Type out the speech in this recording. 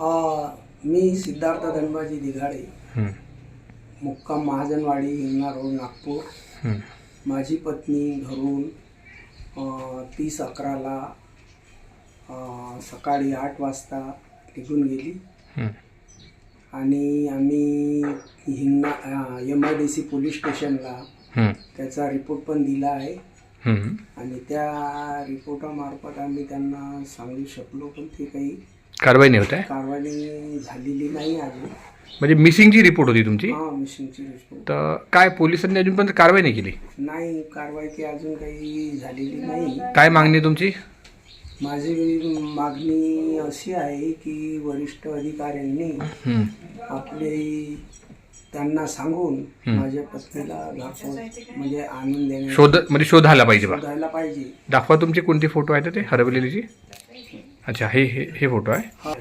मी सिद्धार्थ धनबाजी दिघाडे. मुक्काम महाजनवाडी हिंगणा रोड नागपूर. माझी पत्नी घरून तीस अकराला सकाळी आठ वाजता निघून गेली. आणि आम्ही Hingna M I D C police स्टेशनला त्याचा रिपोर्ट पण दिला आहे. हं. आणि त्या रिपोर्टामार्फत आम्ही त्यांना सांगू शकलो पण ते काही कारवाई नाही होत आहे? कारवाई झालेली नाही अजून. म्हणजे मिसिंगची रिपोर्ट होती तुमची? हा मिशनची रिपोर्ट. तर काय पोलिसांनी अजूनपर्यंत कारवाई नाही केली? नाही कारवाई काही अजून काही झालेली नाही. काय मागणी आहे तुमची? माझी मागणी अशी आहे की वरिष्ठ अधिकाऱ्यांनी हं, आपले त्यांना सांगून. माझ्या पत्नीला घरपोच म्हणजे आणून देणे शोध म्हणजे शोधायला पाहिजे बा. शोधायला पाहिजे. दाखवा तुमचे कोणते फोटो आहेत ते हरवलेलीची? अच्छा हे हे हे फोटो आहे? हा.